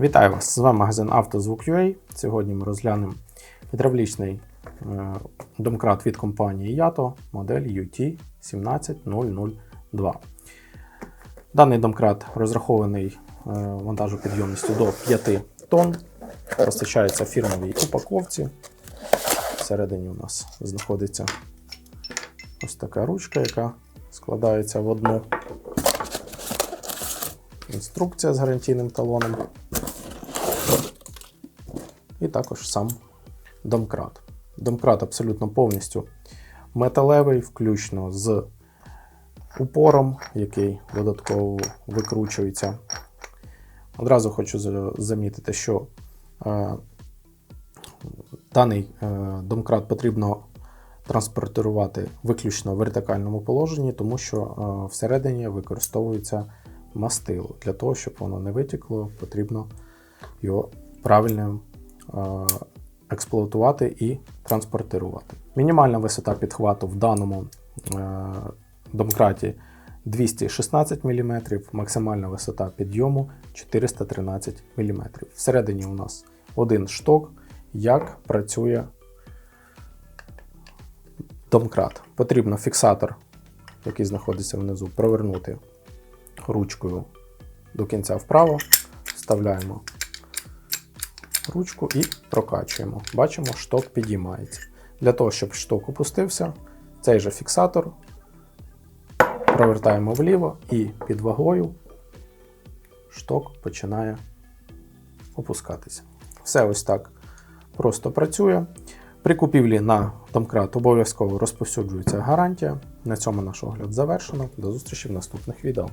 Вітаю вас! З вами магазин «Автозвук.UA». Сьогодні ми розглянемо гідравлічний е, домкрат від компанії Yato модель UT17002. Даний домкрат розрахований е, вантажопідйомністю до 5 тонн. Постачається в фірмовій упаковці. Всередині у нас знаходиться ось така ручка, яка складається в одну. Інструкція з гарантійним талоном. І також сам домкрат. Домкрат абсолютно повністю металевий, включно з упором, який додатково викручується. Одразу хочу замітити, що е, даний е, домкрат потрібно транспортувати виключно в вертикальному положенні, тому що е, всередині використовується мастило. Для того, щоб воно не витекло, потрібно його правильно е, експлуатувати і транспортувати. Мінімальна висота підхвату в даному е, домкраті 216 мм, максимальна висота підйому 413 мм. Всередині у нас один шток, як працює домкрат. Потрібно фіксатор, який знаходиться внизу, провернути ручкою до кінця вправо, вставляємо ручку і прокачуємо. Бачимо, шток підіймається. Для того, щоб шток опустився, цей же фіксатор провертаємо вліво і під вагою шток починає опускатися. Все ось так просто працює. При купівлі на домкрат обов'язково розповсюджується гарантія. На цьому наш огляд завершено. До зустрічі в наступних відео.